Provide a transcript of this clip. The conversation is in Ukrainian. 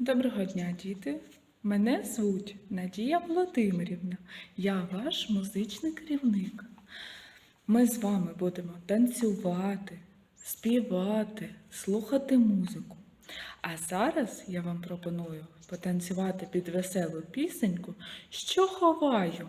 Доброго дня, діти! Мене звуть Надія Володимирівна. Я ваш музичний керівник. Ми з вами будемо танцювати, співати, слухати музику. А зараз я вам пропоную потанцювати під веселу пісеньку, що ховаю.